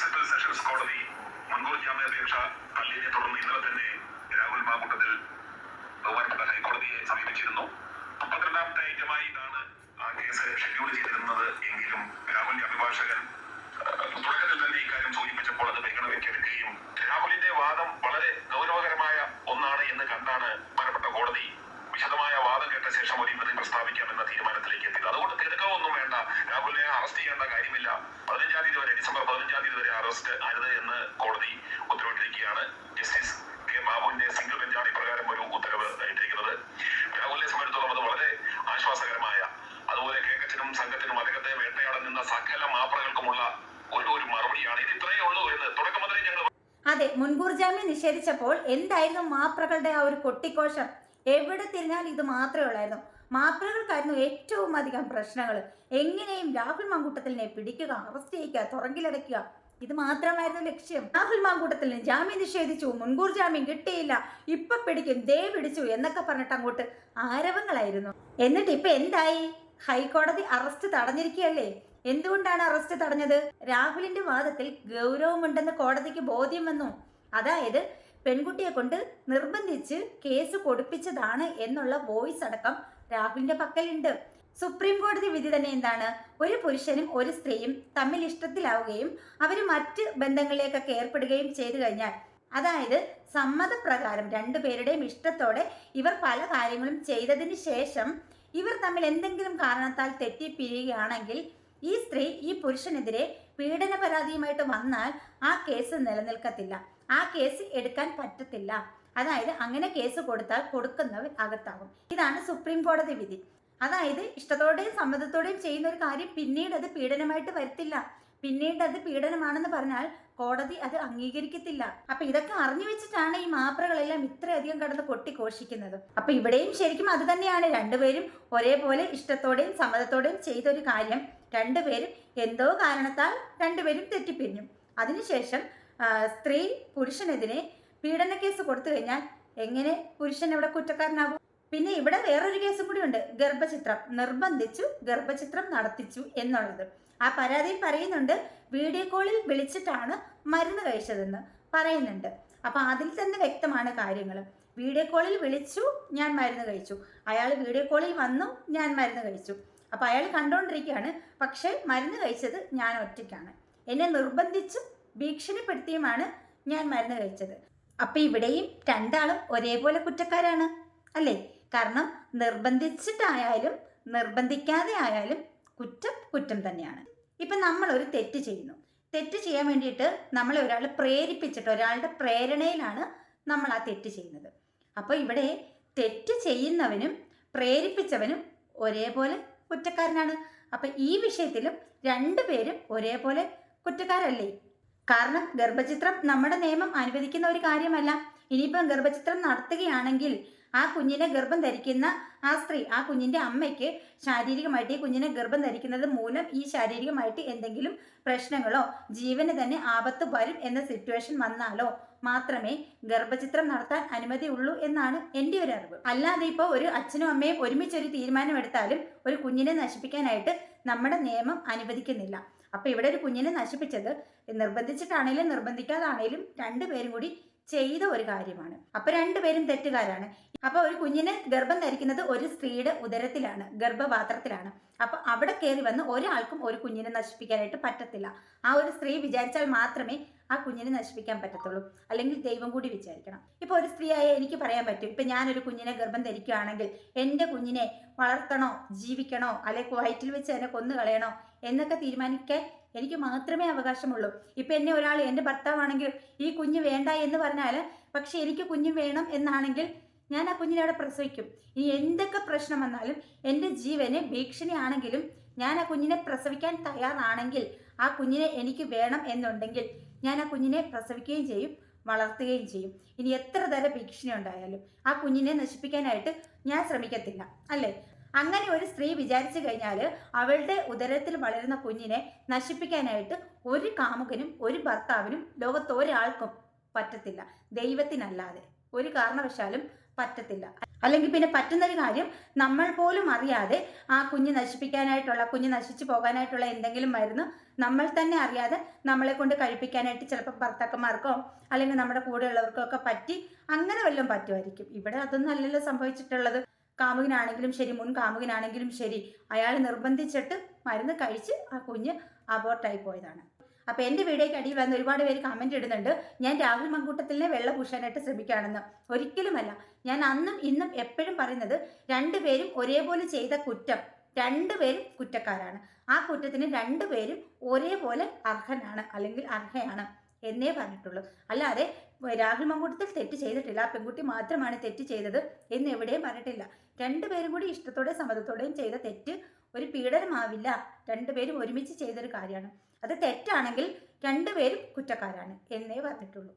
Principal sessions കോടതി. മുൻകൂർ ജാമ്യാപേക്ഷ തള്ളിയതിനെ തുടർന്ന് ഇന്നലെ തന്നെ രാഹുൽ മാങ്കൂട്ടത്തിൽ ബഹുമാനപ്പെട്ട ഹൈക്കോടതിയെ സമീപിച്ചിരുന്നു. പന്ത്രണ്ടാമത്തെ ഐറ്റമായിട്ടാണ് ആ കേസ് ഷെഡ്യൂൾ ചെയ്തിരുന്നത് എങ്കിലും രാഹുലിന്റെ അഭിഭാഷകൻ തുടക്കത്തിൽ തന്നെ ഇക്കാര്യം സൂചിപ്പിച്ചപ്പോൾ അത് പരിഗണനയ്ക്ക് എടുക്കുകയും രാഹുലിന്റെ വാദം വളരെ ഗൗരവകരമായ ഒന്നാണ് എന്ന് കണ്ടാണ് ബഹുമാനപ്പെട്ട കോടതി തുടക്കം ഞങ്ങൾ അതെ മുൻകൂർ ജാമ്യം നിഷേധിച്ചപ്പോൾ എന്തായിരുന്നു മാപ്രകളുടെ ആ ഒരു കൊട്ടിക്കോശം? എവിടെ തിരിഞ്ഞാലും ഇത് മാത്രമേ ഉള്ളായിരുന്നു. മാപ്രകൾക്കായിരുന്നു ഏറ്റവും അധികം പ്രശ്നങ്ങൾ. എങ്ങനെയും രാഹുൽ മാങ്കൂട്ടത്തിലിനെ പിടിക്കുക അറസ്റ്റ് ചെയ്യിക്കുക തുറങ്കിലടയ്ക്കുക ഇത് മാത്രമായിരുന്നു ലക്ഷ്യം. രാഹുൽ മാങ്കൂട്ടത്തിന് ജാമ്യം നിഷേധിച്ചു മുൻകൂർ ജാമ്യം കിട്ടിയില്ല. ഇപ്പൊ പിടിക്കും ദേ പിടിച്ചു എന്നൊക്കെ പറഞ്ഞിട്ട് അങ്ങോട്ട് ആരവങ്ങളായിരുന്നു. എന്നിട്ട് ഇപ്പൊ എന്തായി? ഹൈക്കോടതി അറസ്റ്റ് തടഞ്ഞിരിക്കുകയല്ലേ? എന്തുകൊണ്ടാണ് അറസ്റ്റ് തടഞ്ഞത്? രാഹുലിന്റെ വാദത്തിൽ ഗൗരവമുണ്ടെന്ന് കോടതിക്ക് ബോധ്യം വന്നു. അതായത് പെൺകുട്ടിയെ കൊണ്ട് നിർബന്ധിച്ച് കേസ് കൊടുപ്പിച്ചതാണ് എന്നുള്ള വോയിസ് അടക്കം രാഹുലിന്റെ പക്കലുണ്ട്. സുപ്രീം കോടതി വിധി തന്നെ എന്താണ്? ഒരു പുരുഷനും ഒരു സ്ത്രീയും തമ്മിൽ ഇഷ്ടത്തിലാവുകയും അവർ മറ്റ് ബന്ധങ്ങളിലേക്കൊക്കെ ഏർപ്പെടുകയും ചെയ്തു കഴിഞ്ഞാൽ അതായത് സമ്മതപ്രകാരം രണ്ടുപേരുടെയും ഇഷ്ടത്തോടെ ഇവർ പല കാര്യങ്ങളും ചെയ്തതിന് ശേഷം ഇവർ തമ്മിൽ എന്തെങ്കിലും കാരണത്താൽ തെറ്റിപ്പിരിയുകയാണെങ്കിൽ ഈ സ്ത്രീ ഈ പുരുഷനെതിരെ പീഡന പരാതിയുമായിട്ട് വന്നാൽ ആ കേസ് നിലനിൽക്കത്തില്ല. ആ കേസ് എടുക്കാൻ പറ്റത്തില്ല. അതായത് അങ്ങനെ കേസ് കൊടുത്താൽ കൊടുക്കുന്നവർ അകത്താകും. ഇതാണ് സുപ്രീം കോടതി വിധി. അതായത് ഇഷ്ടത്തോടെയും സമ്മതത്തോടെയും ചെയ്യുന്ന ഒരു കാര്യം പിന്നീട് അത് പീഡനമായിട്ട് വരത്തില്ല. പിന്നീട് അത് പീഡനമാണെന്ന് പറഞ്ഞാൽ കോടതി അത് അംഗീകരിക്കത്തില്ല. അപ്പൊ ഇതൊക്കെ അറിഞ്ഞു വെച്ചിട്ടാണ് ഈ മാപ്രകളെല്ലാം ഇത്രയധികം കടന്ന് കൊട്ടിഘോഷിക്കുന്നത്. അപ്പൊ ഇവിടെയും ശരിക്കും അത് തന്നെയാണ്. രണ്ടുപേരും ഒരേപോലെ ഇഷ്ടത്തോടെയും സമ്മതത്തോടെയും ചെയ്ത ഒരു കാര്യം. രണ്ടുപേരും എന്തോ കാരണത്താൽ രണ്ടുപേരും തെറ്റിപ്പിരിഞ്ഞു. അതിനുശേഷം സ്ത്രീ പുരുഷനെതിരെ പീഡന കേസ് കൊടുത്തു കഴിഞ്ഞാൽ എങ്ങനെ പുരുഷൻ ഇവിടെ കുറ്റക്കാരനാകും? പിന്നെ ഇവിടെ വേറൊരു കേസും കൂടി ഉണ്ട്. ഗർഭചിത്രം. നിർബന്ധിച്ചു ഗർഭചിത്രം നടത്തിച്ചു എന്നുള്ളത്. ആ പരാതിയിൽ പറയുന്നുണ്ട് വീഡിയോ കോളിൽ വിളിച്ചിട്ടാണ് മരുന്ന് കഴിച്ചതെന്ന് പറയുന്നുണ്ട്. അപ്പൊ അതിൽ തന്നെ വ്യക്തമാണ് കാര്യങ്ങൾ. വീഡിയോ കോളിൽ വിളിച്ചു ഞാൻ മരുന്ന് കഴിച്ചു. അയാൾ വീഡിയോ കോളിൽ വന്നു ഞാൻ മരുന്ന് കഴിച്ചു. അപ്പൊ അയാൾ കണ്ടുകൊണ്ടിരിക്കുകയാണ് പക്ഷേ മരുന്ന് കഴിച്ചത് ഞാൻ ഒറ്റയ്ക്കാണ്. എന്നെ നിർബന്ധിച്ചും ഭീഷണിപ്പെടുത്തിയുമാണ് ഞാൻ മരുന്ന് കഴിച്ചത്. അപ്പൊ ഇവിടെയും രണ്ടാളും ഒരേപോലെ കുറ്റക്കാരാണ് അല്ലേ? കാരണം നിർബന്ധിച്ചിട്ടായാലും നിർബന്ധിക്കാതെ ആയാലും കുറ്റം കുറ്റം തന്നെയാണ്. ഇപ്പം നമ്മൾ ഒരു തെറ്റ് ചെയ്യുന്നു. തെറ്റ് ചെയ്യാൻ വേണ്ടിയിട്ട് നമ്മളെ ഒരാൾ പ്രേരിപ്പിച്ചിട്ട് ഒരാളുടെ പ്രേരണയിലാണ് നമ്മൾ ആ തെറ്റ് ചെയ്യുന്നത്. അപ്പോൾ ഇവിടെ തെറ്റ് ചെയ്യുന്നവനും പ്രേരിപ്പിച്ചവനും ഒരേപോലെ കുറ്റക്കാരനാണ്. അപ്പം ഈ വിഷയത്തിലും രണ്ടുപേരും ഒരേപോലെ കുറ്റക്കാരല്ലേ? കാരണം ഗർഭചിത്രം നമ്മുടെ നിയമം അനുവദിക്കുന്ന ഒരു കാര്യമല്ല. ഇനിയിപ്പം ഗർഭചിത്രം നടത്തുകയാണെങ്കിൽ ആ കുഞ്ഞിനെ ഗർഭം ധരിക്കുന്ന ആ സ്ത്രീ ആ കുഞ്ഞിന്റെ അമ്മയ്ക്ക് ശാരീരികമായിട്ട് ഈ കുഞ്ഞിനെ ഗർഭം ധരിക്കുന്നത് മൂലം ഈ ശാരീരികമായിട്ട് എന്തെങ്കിലും പ്രശ്നങ്ങളോ ജീവന് തന്നെ ആപത്ത് വരും എന്ന സിറ്റുവേഷൻ വന്നാലോ മാത്രമേ ഗർഭചിത്രം നടത്താൻ അനുമതി ഉള്ളൂ എന്നാണ് എന്റെ ഒരു അറിവ്. അല്ലാതെ ഇപ്പോൾ ഒരു അച്ഛനും അമ്മയും ഒരുമിച്ച് ഒരു തീരുമാനം എടുത്താലും ഒരു കുഞ്ഞിനെ നശിപ്പിക്കാനായിട്ട് നമ്മുടെ നിയമം അനുവദിക്കുന്നില്ല. അപ്പൊ ഇവിടെ ഒരു കുഞ്ഞിനെ നശിപ്പിച്ചത് നിർബന്ധിച്ചിട്ടാണേലും നിർബന്ധിക്കാതാണേലും രണ്ടുപേരും കൂടി ചെയ്ത ഒരു കാര്യമാണ്. അപ്പൊ രണ്ടുപേരും തെറ്റുകാരാണ്. അപ്പൊ ഒരു കുഞ്ഞിന് ഗർഭം ധരിക്കുന്നത് ഒരു സ്ത്രീയുടെ ഉദരത്തിലാണ് ഗർഭപാത്രത്തിലാണ്. അപ്പൊ അവിടെ കയറി വന്ന് ഒരാൾക്കും ഒരു കുഞ്ഞിനെ നശിപ്പിക്കാനായിട്ട് പറ്റത്തില്ല. ആ ഒരു സ്ത്രീ വിചാരിച്ചാൽ മാത്രമേ ആ കുഞ്ഞിനെ നശിപ്പിക്കാൻ പറ്റത്തുള്ളൂ. അല്ലെങ്കിൽ ദൈവം കൂടി വിചാരിക്കണം. ഇപ്പൊ ഒരു സ്ത്രീയായ എനിക്ക് പറയാൻ പറ്റും. ഇപ്പൊ ഞാനൊരു കുഞ്ഞിനെ ഗർഭം ധരിക്കുകയാണെങ്കിൽ എന്റെ കുഞ്ഞിനെ വളർത്തണോ ജീവിക്കണോ അല്ലെങ്കിൽ വയറ്റിൽ വെച്ച് എന്നെ കൊന്നു കളയണോ എന്നൊക്കെ തീരുമാനിക്കാൻ എനിക്ക് മാത്രമേ അവകാശമുള്ളൂ. ഇപ്പൊ എന്നെ ഒരാൾ എന്റെ ഭർത്താവാണെങ്കിൽ ഈ കുഞ്ഞ് വേണ്ട എന്ന് പറഞ്ഞാൽ പക്ഷെ എനിക്ക് കുഞ്ഞ് വേണം എന്നാണെങ്കിൽ ഞാൻ ആ കുഞ്ഞിനെ അവിടെ പ്രസവിക്കും. ഇനി എന്തൊക്കെ പ്രശ്നം വന്നാലും എന്റെ ജീവന് ഭീഷണിയാണെങ്കിലും ഞാൻ ആ കുഞ്ഞിനെ പ്രസവിക്കാൻ തയ്യാറാണെങ്കിൽ ആ കുഞ്ഞിനെ എനിക്ക് വേണം എന്നുണ്ടെങ്കിൽ ഞാൻ ആ കുഞ്ഞിനെ പ്രസവിക്കുകയും ചെയ്യും വളർത്തുകയും ചെയ്യും. ഇനി എത്ര തര ഭീഷണി ഉണ്ടായാലും ആ കുഞ്ഞിനെ നശിപ്പിക്കാനായിട്ട് ഞാൻ ശ്രമിക്കത്തില്ല അല്ലേ? അങ്ങനെ ഒരു സ്ത്രീ വിചാരിച്ചു കഴിഞ്ഞാൽ അവളുടെ ഉദരത്തിൽ വളരുന്ന കുഞ്ഞിനെ നശിപ്പിക്കാനായിട്ട് ഒരു കാമുകനും ഒരു ഭർത്താവിനും ലോകത്ത് ഒരാൾക്കും പറ്റത്തില്ല. ദൈവത്തിനല്ലാതെ. ഒരു കാരണവശാലും പറ്റത്തില്ല. അല്ലെങ്കിൽ പിന്നെ പറ്റുന്നൊരു കാര്യം നമ്മൾ പോലും അറിയാതെ ആ കുഞ്ഞ് നശിപ്പിക്കാനായിട്ടുള്ള കുഞ്ഞ് നശിച്ചു പോകാനായിട്ടുള്ള എന്തെങ്കിലും മരുന്ന് നമ്മൾ തന്നെ അറിയാതെ നമ്മളെ കൊണ്ട് കഴിപ്പിക്കാനായിട്ട് ചിലപ്പോൾ ഭർത്താക്കന്മാർക്കോ അല്ലെങ്കിൽ നമ്മുടെ കൂടെയുള്ളവർക്കോ ഒക്കെ പറ്റി അങ്ങനെ വല്ലതും പറ്റുമായിരിക്കും. ഇവിടെ അതൊന്നും അല്ലല്ലോ സംഭവിച്ചിട്ടുള്ളത്. കാമുകനാണെങ്കിലും ശരി മുൻ കാമുകനാണെങ്കിലും ശരി. അയാൾ നിർബന്ധിച്ചിട്ട് മരുന്ന് കഴിച്ച് ആ കുഞ്ഞ് അബോർട്ടായി പോയതാണ്. അപ്പോൾ എന്റെ വീഡിയോയ്ക്ക് അടിയിൽ വന്ന് ഒരുപാട് പേര് കമന്റ് ഇടുന്നുണ്ട്. ഞാൻ രാഹുൽ മങ്കൂട്ടത്തിലിനെ വെള്ള പൂശാനായിട്ട് ശ്രമിക്കുകയാണെന്ന്. ഒരിക്കലുമല്ല. ഞാൻ അന്നും ഇന്നും എപ്പോഴും പറയുന്നത് രണ്ടുപേരും ഒരേപോലെ ചെയ്ത കുറ്റം രണ്ടുപേരും കുറ്റക്കാരാണ്. ആ കുറ്റത്തിന് രണ്ടുപേരും ഒരേപോലെ അർഹനാണ് അല്ലെങ്കിൽ അർഹയാണ് എന്നേ പറഞ്ഞിട്ടുള്ളൂ. അല്ലാതെ രാഹുൽ മങ്കൂട്ടത്തിൽ തെറ്റ് ചെയ്തിട്ടില്ല. ആ പെൺകുട്ടി മാത്രമാണ് തെറ്റ് ചെയ്തത് എന്ന് എവിടെയും പറഞ്ഞിട്ടില്ല. രണ്ടുപേരും കൂടി ഇഷ്ടത്തോടെ സമ്മതത്തോടെയും ചെയ്ത തെറ്റ് ഒരു പീഡനമാവില്ല. രണ്ടുപേരും ഒരുമിച്ച് ചെയ്തൊരു കാര്യമാണ്. അത് തെറ്റാണെങ്കിൽ രണ്ടുപേരും കുറ്റക്കാരാണ് എന്നേ പറഞ്ഞിട്ടുള്ളൂ.